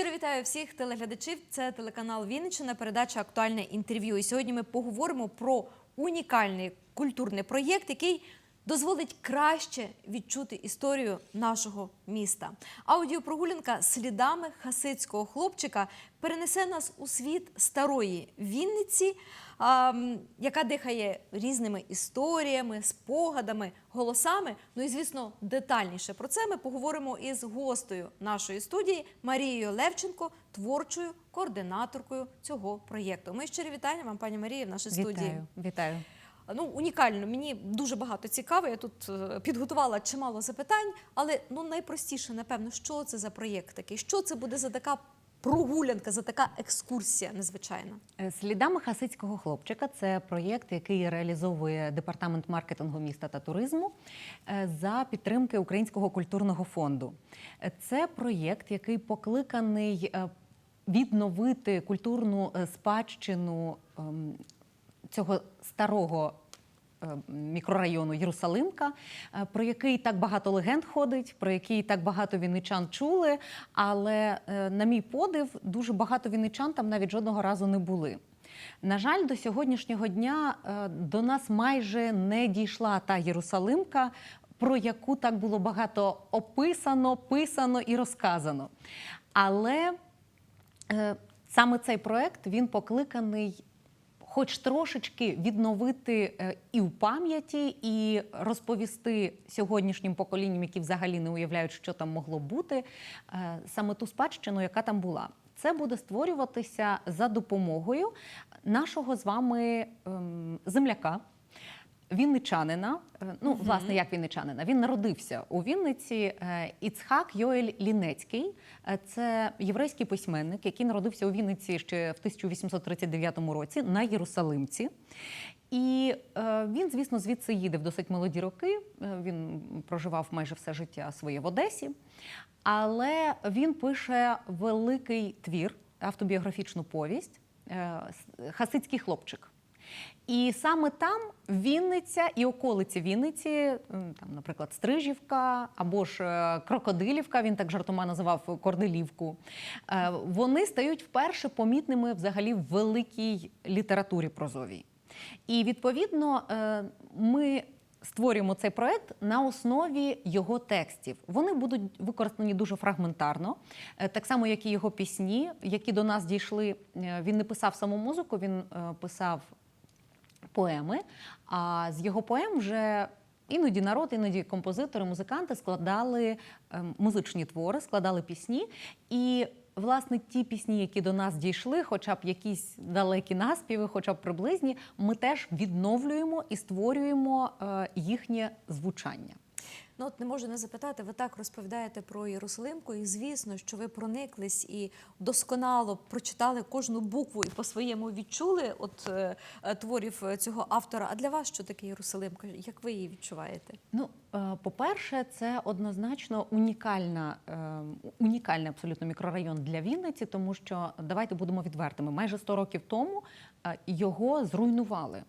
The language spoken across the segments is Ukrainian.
Щиро вітаю всіх телеглядачів. Це телеканал Вінниччина, передача Актуальне інтерв'ю. І сьогодні ми поговоримо про унікальний культурний проєкт, який дозволить краще відчути історію нашого міста. Аудіопрогулянка слідами хасидського хлопчика перенесе нас у світ старої Вінниці, яка дихає різними історіями, спогадами, голосами. Ну і звісно, детальніше про це ми поговоримо із гостею нашої студії Марією Левченко, творчою координаторкою цього проєкту. Ми щирі вітання вам, пані Марія, в нашій студії. Вітаю, вітаю. Ну, унікально, мені дуже багато цікаво. Я тут е, підготувала чимало запитань, але ну найпростіше, напевно, що це за проєкт такий? Що це буде за така прогулянка, за така екскурсія незвичайна? Е, Слідами хасидського хлопчика це проєкт, який реалізовує департамент маркетингу міста та туризму е, за підтримки Українського культурного фонду. Це проєкт, який покликаний відновити культурну спадщину ем, цього старого мікрорайону Єрусалимка, е, про який так багато легенд ходить, про який так багато вінничан чули. Але, е, на мій подив, дуже багато вінничан там навіть жодного разу не були. На жаль, до сьогоднішнього дня е, до нас майже не дійшла та Єрусалимка, про яку так було багато описано, писано і розказано. Але Е, Саме цей проект він покликаний, хоч трошечки відновити е, і в пам'яті, і розповісти сьогоднішнім поколінням, які взагалі не уявляють, що там могло бути, е, саме ту спадщину, яка там була. Це буде створюватися за допомогою нашого з вами ем, земляка. Вінничанина, е, ну власне, як вінничанина, він народився у Вінниці. е, Іцхак Йоель Лінецький. Е, Це єврейський письменник, який народився у Вінниці ще в 1839 році на Єрусалимці. І е, він, звісно, звідси їде в досить молоді роки. Він проживав майже все життя своє в Одесі. Але він пише великий твір, автобіографічну повість е, Хасидський хлопчик. І саме там Вінниця і околиці Вінниці, там, наприклад, Стрижівка або ж е, Крокодилівка, він так жартома називав Корделівку. е, Вони стають вперше помітними взагалі в великій літературі прозовій. І відповідно е, ми створюємо цей проект на основі його текстів. Вони будуть використані дуже фрагментарно, е, так само, як і його пісні, які до нас дійшли. Е, Він не писав саму музику, він е, писав поеми. А з його поем вже іноді народ, іноді композитори, музиканти складали ем, музичні твори, складали пісні. І власне ті пісні, які до нас дійшли, хоча б якісь далекі наспіви, хоча б приблизні, ми теж відновлюємо і створюємо е, їхнє звучання. Ну от не можу не запитати, ви так розповідаєте про Єрусалимку, і звісно, що ви прониклись і досконало прочитали кожну букву і по-своєму відчули от е, е, творів е, цього автора. А для вас що таке Єрусалимка? Як ви її відчуваєте? Ну, е, по-перше, це однозначно унікальна, унікальний абсолютно мікрорайон для Вінниці, тому що давайте будемо відвертими. Майже 100 років тому його зруйнували.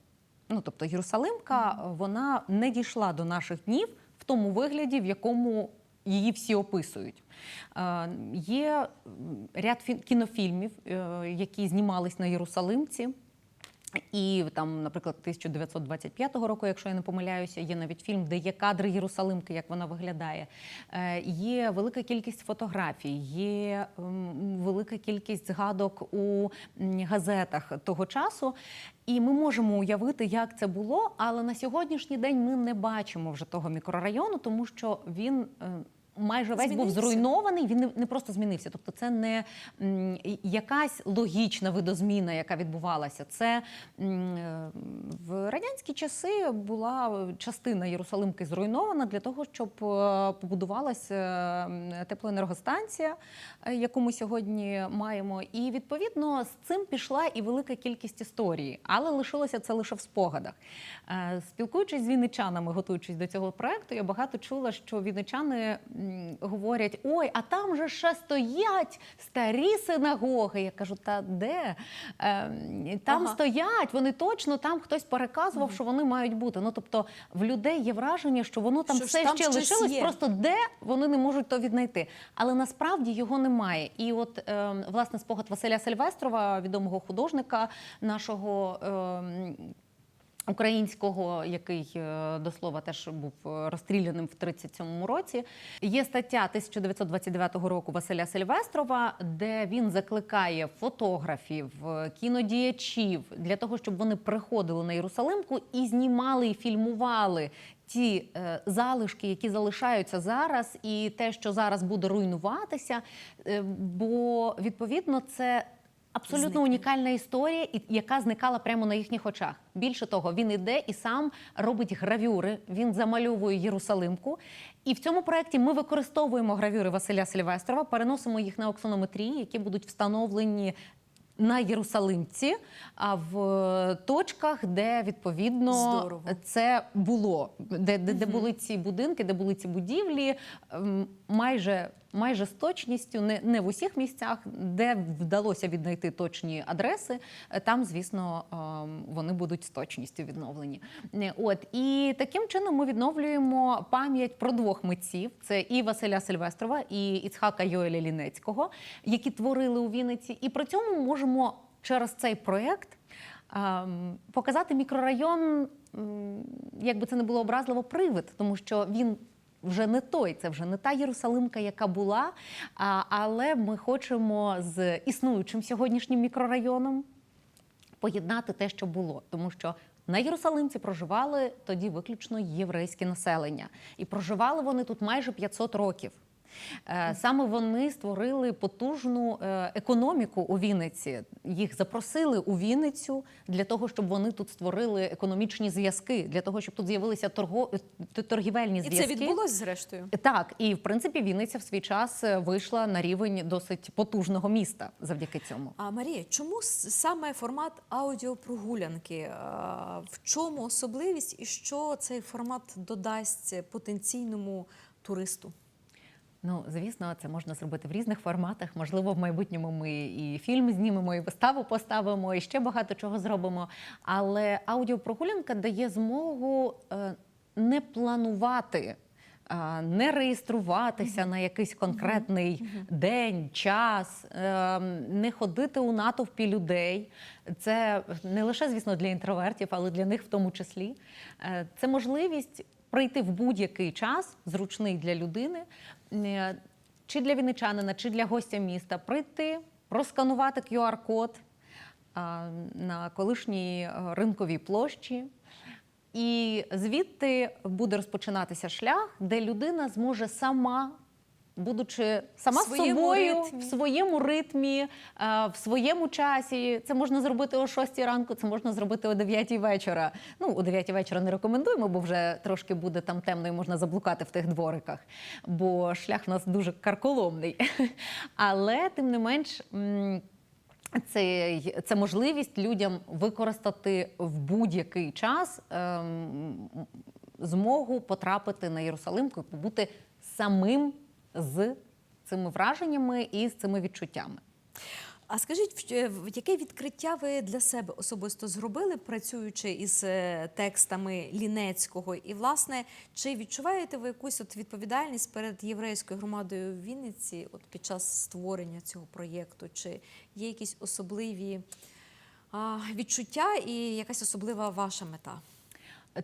Ну, тобто Єрусалимка вона не дійшла до наших днів в тому вигляді, в якому її всі описують. Е, Є ряд фі- кінофільмів, е, які знімались на Єрусалимці. І там, наприклад, 1925 року, якщо я не помиляюся, є навіть фільм, де є кадри Єрусалимки, як вона виглядає. Е, Є велика кількість фотографій, є м, велика кількість згадок у газетах того часу. І ми можемо уявити, як це було, але на сьогоднішній день ми не бачимо вже того мікрорайону, тому що він. Майже весь був зруйнований, він не, не просто змінився. Тобто, це не м, якась логічна видозміна, яка відбувалася. Це м, в радянські часи була частина Єрусалимки зруйнована для того, щоб е, побудувалася е, теплоенергостанція, е, яку ми сьогодні маємо. І відповідно з цим пішла і велика кількість історії, але лишилося це лише в спогадах. Спілкуючись з вінничанами, готуючись до цього проекту, я багато чула, що вінничани м, говорять: ой, а там же ще стоять старі синагоги. Я кажу, та де? Ем, Там Ага. стоять, вони точно там хтось переказував, що вони мають бути. Ну тобто в людей є враження, що воно там Що все там ще лишилось, є. просто де вони не можуть то віднайти. Але насправді його немає. І от е, власне спогад Василя Сильвестрова, відомого художника нашого. Українського, який е, до слова теж був е, розстріляним в 37-му році, є стаття 1929 року Василя Сильвестрова, де він закликає фотографів, е, кінодіячів для того, щоб вони приходили на Єрусалимку і знімали і фільмували ті е, залишки, які залишаються зараз, і те, що зараз буде руйнуватися. Е, бо відповідно це. Абсолютно Зникне. унікальна історія, яка зникала прямо на їхніх очах. Більше того, він іде і сам робить гравюри. Він замальовує Єрусалимку. І в цьому проєкті ми використовуємо гравюри Василя Сильвестрова, переносимо їх на оксонометрії, які будуть встановлені. На Єрусалимці, а в е, точках, де відповідно Здорово. це було, де, де, де були ці будинки, де були ці будівлі, ем, майже, майже з точністю, не, не в усіх місцях, де вдалося віднайти точні адреси, е, там, звісно, ем, вони будуть з точністю відновлені. Е, От і таким чином ми відновлюємо пам'ять про двох митців: це і Василя Сильвестрова, і Іцхака Йоеля Лінецького, які творили у Вінниці. І при цьому можемо через цей проєкт ем, показати мікрорайон, м, як би це не було образливо, привид, тому що він. Вже не той, це вже не та Єрусалимка, яка була. А, але ми хочемо з існуючим сьогоднішнім мікрорайоном поєднати те, що було, тому що на Єрусалимці проживали тоді виключно єврейське населення, і проживали вони тут майже 500 років. Е, Саме вони створили потужну е, економіку у Вінниці. Їх запросили у Вінницю для того, щоб вони тут створили економічні зв'язки, для того, щоб тут з'явилися торго... т- торгівельні І зв'язки. це відбулось зрештою. Так, і в принципі Вінниця в свій час е, вийшла на рівень досить потужного міста завдяки цьому. А Марія, чому саме формат аудіопрогулянки? В чому особливість і що цей формат додасть потенційному туристу? Ну, звісно, це можна зробити в різних форматах. Можливо, в майбутньому ми і фільм знімемо, і виставу поставимо, і ще багато чого зробимо. Але аудіопрогулянка дає змогу е, не планувати. Не реєструватися на якийсь конкретний день, час, е, не ходити у натовпі людей. Це не лише, звісно, для інтровертів, але для них в тому числі. Е, Це можливість прийти в будь-який час, зручний для людини, е, чи для вінничанина, чи для гостя міста, прийти, просканувати QR-код на колишній е, ринковій площі. І звідти буде розпочинатися шлях, де людина зможе сама, будучи сама своєму собою, ритмі. в своєму ритмі, е, в своєму часі. Це можна зробити о 6 ранку, це можна зробити о 9 вечора. Ну, о 9 вечора не рекомендуємо, бо вже трошки буде там темно і можна заблукати в тих двориках, бо шлях в нас дуже карколомний. Але тим не менш. це, це можливість людям використати в будь-який час ем, змогу потрапити на Єрусалимку і побути самим з цими враженнями і з цими відчуттями. А скажіть, е, яке відкриття ви для себе особисто зробили, працюючи із е, текстами Лінецького? І, власне, чи відчуваєте ви якусь от відповідальність перед єврейською громадою в Вінниці от під час створення цього проєкту? Чи є якісь особливі відчуття і якась особлива ваша мета?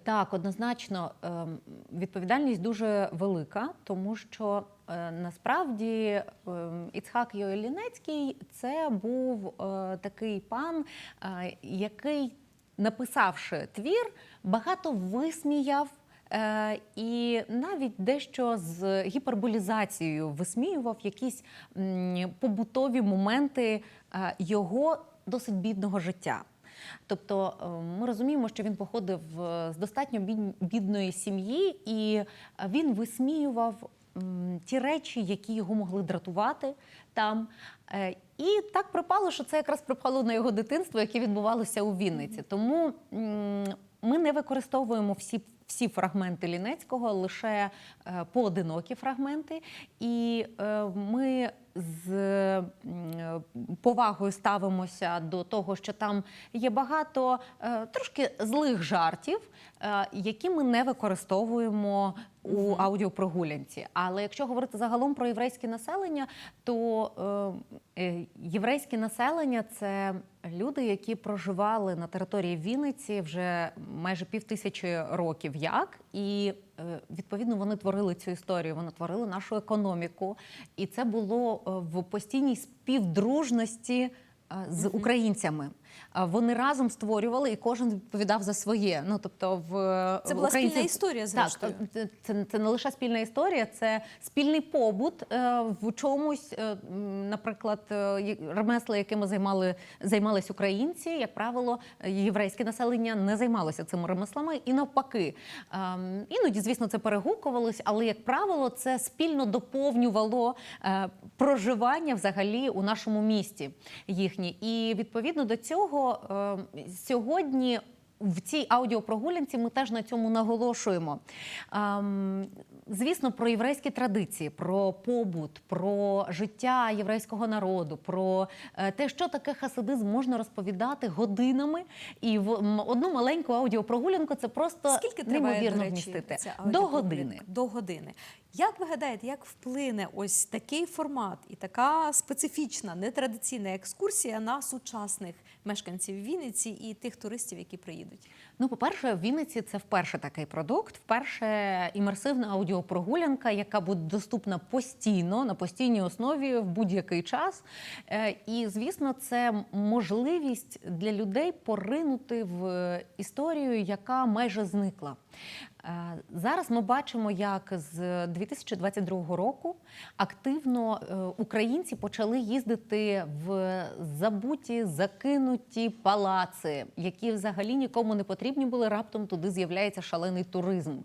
Так, однозначно, ем, відповідальність дуже велика, тому що насправді ем, Іцхак Йоелінецький це був е, такий пан, е, який, написавши твір, багато висміяв. е, І навіть дещо з гіперболізацією висміював якісь побутові моменти е, його досить бідного життя. Тобто е, ми розуміємо, що він походив е, з достатньо бідної сім'ї, і е, він висміював ті речі, які його могли дратувати там. Е, І так припало, що це якраз припало на його дитинство, яке відбувалося у Вінниці. Тому Ми не використовуємо всі. Всі фрагменти Лінецького, лише е, поодинокі фрагменти, і е, ми з е, повагою ставимося до того, що там є багато е, трошки злих жартів, які ми не використовуємо у аудіопрогулянці. Але якщо говорити загалом про єврейське населення, то е, е, єврейське населення це люди, які проживали на території Вінниці вже майже пів тисячі років як, і е, відповідно вони творили цю історію, вони творили нашу економіку, і це було е, в постійній співдружності е, з українцями. Вони разом створювали, і кожен відповідав за своє. Ну тобто, в Це була українці- спільна історія, зрештою. Так, це, це, не лише спільна історія, це спільний побут е, в чомусь. е, наприклад, е, ремесла, якими займали займались українці, як правило, єврейське населення не займалося цими ремеслами, і навпаки. Ем, іноді, звісно, це перегукувалось, але як правило, це спільно доповнювало проживання взагалі у нашому місті їхнє. І відповідно до цього е, сьогодні. В цій аудіопрогулянці ми теж на цьому наголошуємо. Звісно, про єврейські традиції, про побут, про життя єврейського народу, про е, те, що таке хасидизм, можна розповідати годинами. І в одну маленьку аудіопрогулянку це просто Скільки триває, неймовірно до речі, вмістити до години. До години. Як ви гадаєте, як вплине ось такий формат і така специфічна, нетрадиційна екскурсія на сучасних мешканців Вінниці і тих туристів, які приїдуть? Ну, по-перше, в Вінниці це вперше такий продукт. Вперше імерсивна аудіопрогулянка, яка буде доступна постійно на постійній основі в будь-який час. Е, І, звісно, це можливість для людей поринути в історію, яка майже зникла. Зараз ми бачимо, як з 2022 року активно е, українці почали їздити в забуті, закинуті палаци, які взагалі нікому не потрібні були. Раптом туди з'являється шалений туризм.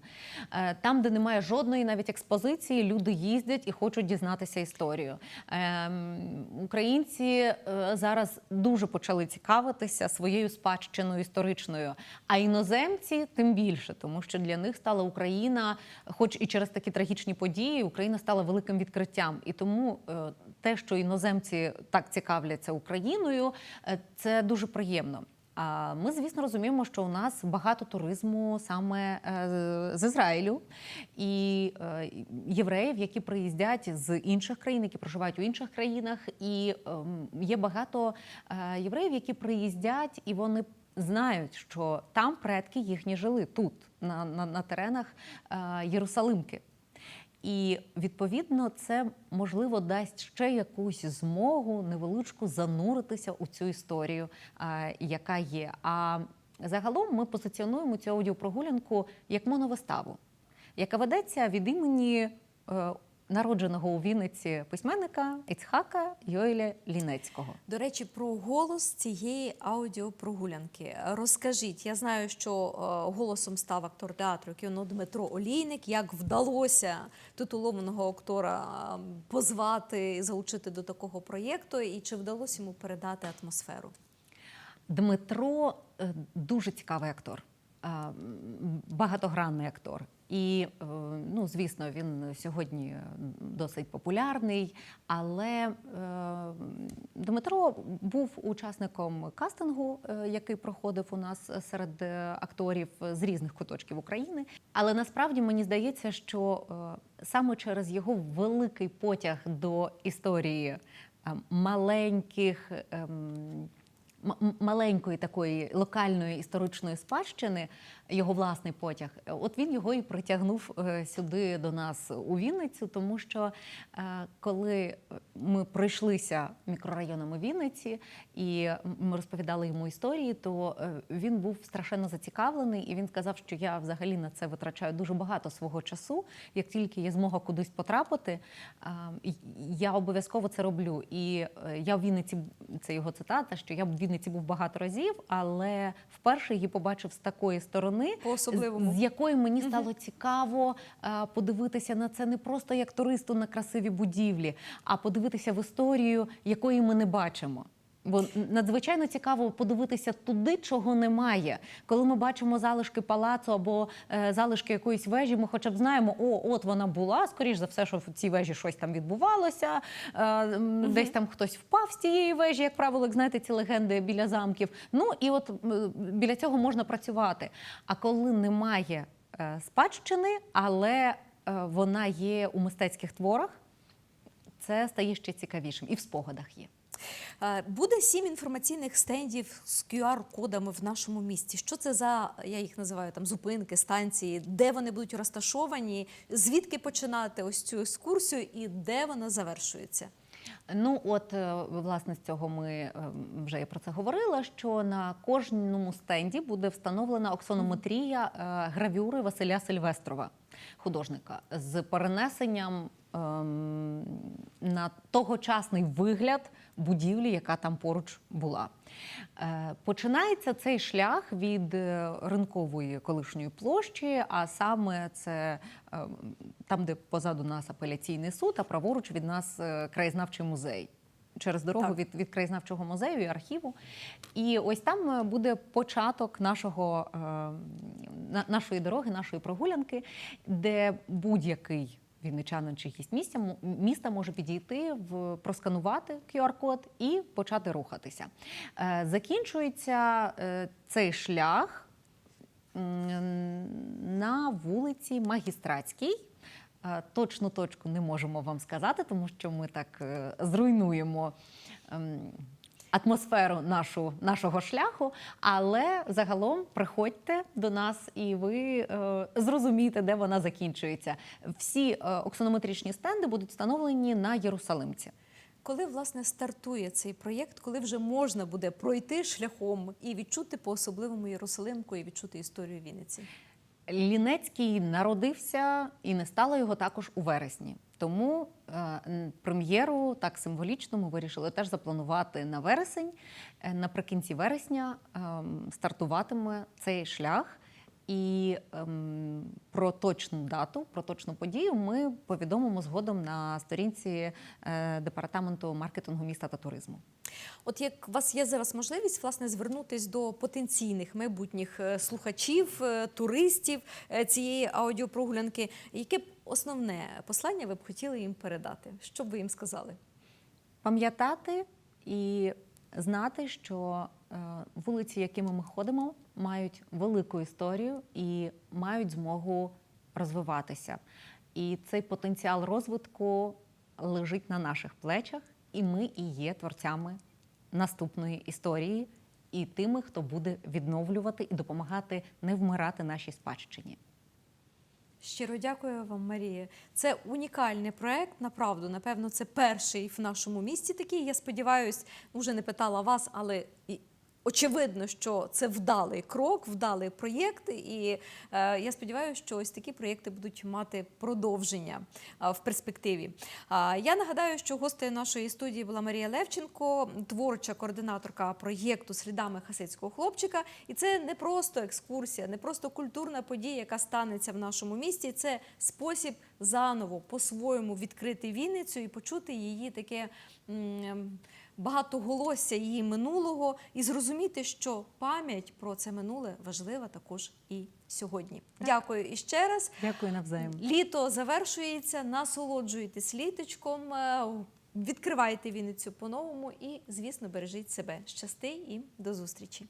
Е, Там, де немає жодної навіть експозиції, люди їздять і хочуть дізнатися історію. Ем, Українці е, зараз дуже почали цікавитися своєю спадщиною історичною, а іноземці тим більше, тому що для них стала Україна, хоч і через такі трагічні події, Україна стала великим відкриттям. І тому е, те, що іноземці так цікавляться Україною, е, це дуже приємно. А ми, звісно, розуміємо, що у нас багато туризму саме е, з Ізраїлю і євреїв, які приїздять з інших країн, які проживають у інших країнах. І ем, є багато євреїв, які приїздять, і вони знають, що там предки їхні жили тут, на, на, на теренах е, Єрусалимки. І відповідно це можливо дасть ще якусь змогу невеличку зануритися у цю історію, а, яка є. А загалом ми позиціонуємо цю аудіопрогулянку як моновиставу, яка ведеться від імені е, народженого у Вінниці письменника Іцхака Йоеля Лінецького. До речі, про голос цієї аудіопрогулянки. Розкажіть, я знаю, що е, голосом став актор театру кіно Дмитро Олійник. Як вдалося титулованого актора е, позвати, залучити до такого проєкту, і чи вдалося йому передати атмосферу? Дмитро е, дуже цікавий актор, е, багатогранний актор. І, е, ну, звісно, він сьогодні досить популярний, але е, Дмитро був учасником кастингу, е, який проходив у нас серед акторів з різних куточків України. Але насправді мені здається, що саме через його великий потяг до історії маленьких. ем, маленької такої локальної історичної спадщини, його власний потяг. От він його і притягнув е, сюди до нас у Вінницю, тому що е, коли ми пройшлися мікрорайонами Вінниці і ми розповідали йому історії, то е, він був страшенно зацікавлений, і він сказав, що я взагалі на це витрачаю дуже багато свого часу. Як тільки є змога кудись потрапити, я обов'язково це роблю. І я в Вінниці, це його цитата, що я в Вінниці був багато разів, але вперше її побачив з такої сторони, По-особливому. з якої мені стало цікаво е, подивитися на це не просто як туристу на красиві будівлі, а подивитися в історію, якої ми не бачимо. Бо надзвичайно цікаво подивитися туди, чого немає. Коли ми бачимо залишки палацу або е, залишки якоїсь вежі, ми хоча б знаємо, о, от вона була. Скоріш за все, що в цій вежі щось там відбувалося. Е, Десь там хтось впав з цієї вежі, як правило, як знаєте, ці легенди біля замків. Ну і от м, біля цього можна працювати. А коли немає е, спадщини, але е, вона є у мистецьких творах, це стає ще цікавішим і в спогадах є. Е, Буде сім інформаційних стендів з QR-кодами в нашому місті. Що це за, я їх називаю там зупинки, станції, де вони будуть розташовані, звідки починати ось цю екскурсію і де вона завершується? Ну, от е, власне з цього ми е, вже я про це говорила. Що на кожному стенді буде встановлена оксонометрія гравюри Василя Сильвестрова, художника, з перенесенням на тогочасний вигляд будівлі, яка там поруч була. Е, Починається цей шлях від е, ринкової колишньої площі, а саме це е, там, де позаду нас апеляційний суд, а праворуч від нас е, краєзнавчий музей. Через дорогу Так. від, від краєзнавчого музею і архіву. І ось там буде початок нашого, е, нашої дороги, нашої прогулянки, де будь-який вінничанин чи гість місця, міста може підійти, в, просканувати QR-код і почати рухатися. Е, Закінчується е, цей шлях на вулиці Магістратській. Е, Точну точку не можемо вам сказати, тому що ми так зруйнуємо ем, атмосферу нашу, нашого шляху. Але загалом приходьте до нас і ви е, зрозумієте, де вона закінчується. Всі е, оксонометричні стенди будуть встановлені на Єрусалимці. Коли власне стартує цей проєкт, коли вже можна буде пройти шляхом і відчути по особливому Єрусалимку і відчути історію Вінниці? Лінецький народився і не стало його також у вересні. Тому е, прем'єру так символічно ми вирішили теж запланувати на вересень. Е, Наприкінці вересня ем, стартуватиме цей шлях. І ем, про точну дату, про точну подію ми повідомимо згодом на сторінці е, департаменту маркетингу міста та туризму. От як у вас є зараз можливість власне звернутись до потенційних майбутніх е, слухачів, туристів цієї аудіопрогулянки, яке б основне послання ви б хотіли їм передати? Що б ви їм сказали? пам'ятати і знати, що е, вулиці, якими ми ходимо, мають велику історію і мають змогу розвиватися. І цей потенціал розвитку лежить на наших плечах, і ми і є творцями наступної історії, і тими, хто буде відновлювати і допомагати не вмирати нашій спадщині. Щиро дякую вам, Марія. Це унікальний проект. Направду, напевно, це перший в нашому місті такий. Я сподіваюся, вже не питала вас, але очевидно, що це вдалий крок, вдалий проєкт. І е, я сподіваюся, що ось такі проєкти будуть мати продовження е, в перспективі. А, я нагадаю, що гостею нашої студії була Марія Левченко, творча координаторка проєкту Слідами хасидського хлопчика. І це не просто екскурсія, не просто культурна подія, яка станеться в нашому місті. Це спосіб заново по-своєму відкрити Вінницю і почути її таке. м, Багатоголосся її минулого і зрозуміти, що пам'ять про це минуле важлива також і сьогодні. Дякую і ще раз. Дякую навзаєм. Літо завершується, насолоджуйтесь літочком, е, відкривайте Вінницю по-новому і, звісно, бережіть себе. Щасти і до зустрічі!